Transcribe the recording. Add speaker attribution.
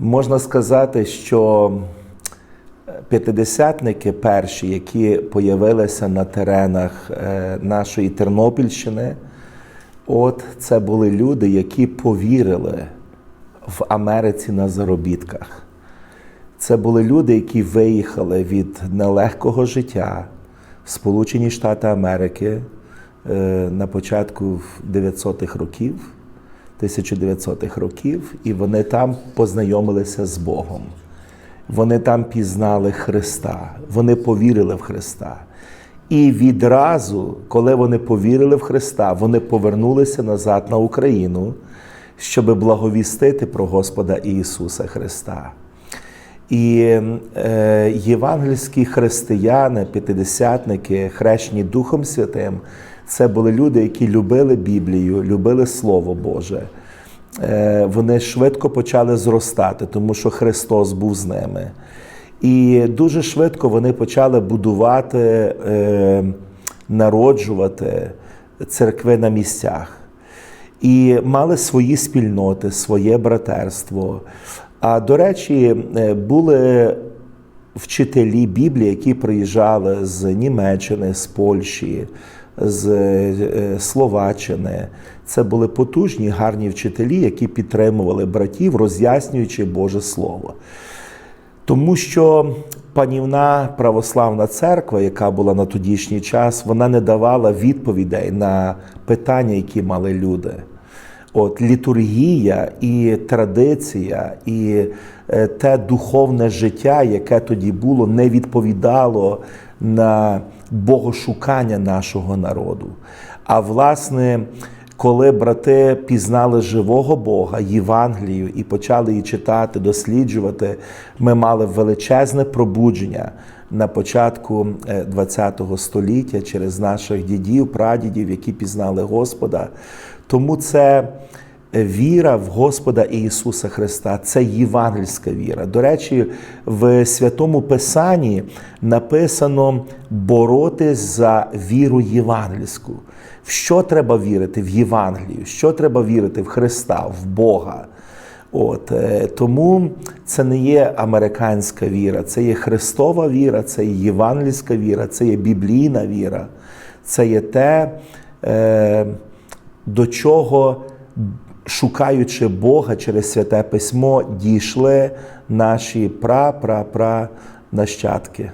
Speaker 1: Можна сказати, що п'ятидесятники перші, які появилися на теренах е, нашої Тернопільщини, от це були люди, які повірили в Америці на заробітках. Це були люди, які виїхали від нелегкого життя в Сполучені Штати Америки е, на початку 900-х років, 1900-х років, і вони там познайомилися з Богом. Вони там пізнали Христа, вони повірили в Христа. І відразу, коли вони повірили в Христа, вони повернулися назад на Україну, щоб благовістити про Господа Ісуса Христа. І е, євангельські християни, п'ятидесятники, хрещені Духом Святим, це були люди, які любили Біблію, любили Слово Боже. Е, вони швидко почали зростати, тому що Христос був з ними. І дуже швидко вони почали будувати, е, народжувати церкви на місцях. І мали свої спільноти, своє братерство. А до речі, е, були вчителі Біблії, які приїжджали з Німеччини, з Польщі, з е, Словаччини. Це були потужні, гарні вчителі, які підтримували братів, роз'яснюючи Боже Слово. Тому що панівна православна церква, яка була на тодішній час, вона не давала відповідей на питання, які мали люди. От літургія і традиція, і е, те духовне життя, яке тоді було, не відповідало на богошукання нашого народу. А власне, коли брати пізнали живого Бога, Євангелію, і почали її читати, досліджувати, ми мали величезне пробудження на початку ХХ століття через наших дідів, прадідів, які пізнали Господа. Тому це віра в Господа Ісуса Христа, це євангельська віра. До речі, в Святому Писанні написано боротись за віру євангельську. В що треба вірити? В Євангелію, що треба вірити в Христа, в Бога. От е, тому це не є американська віра, це є Христова віра, це є євангельська віра, це є біблійна віра, це є те, е, до чого, шукаючи Бога через святе письмо, дійшли наші пра-пра-пра нащадки.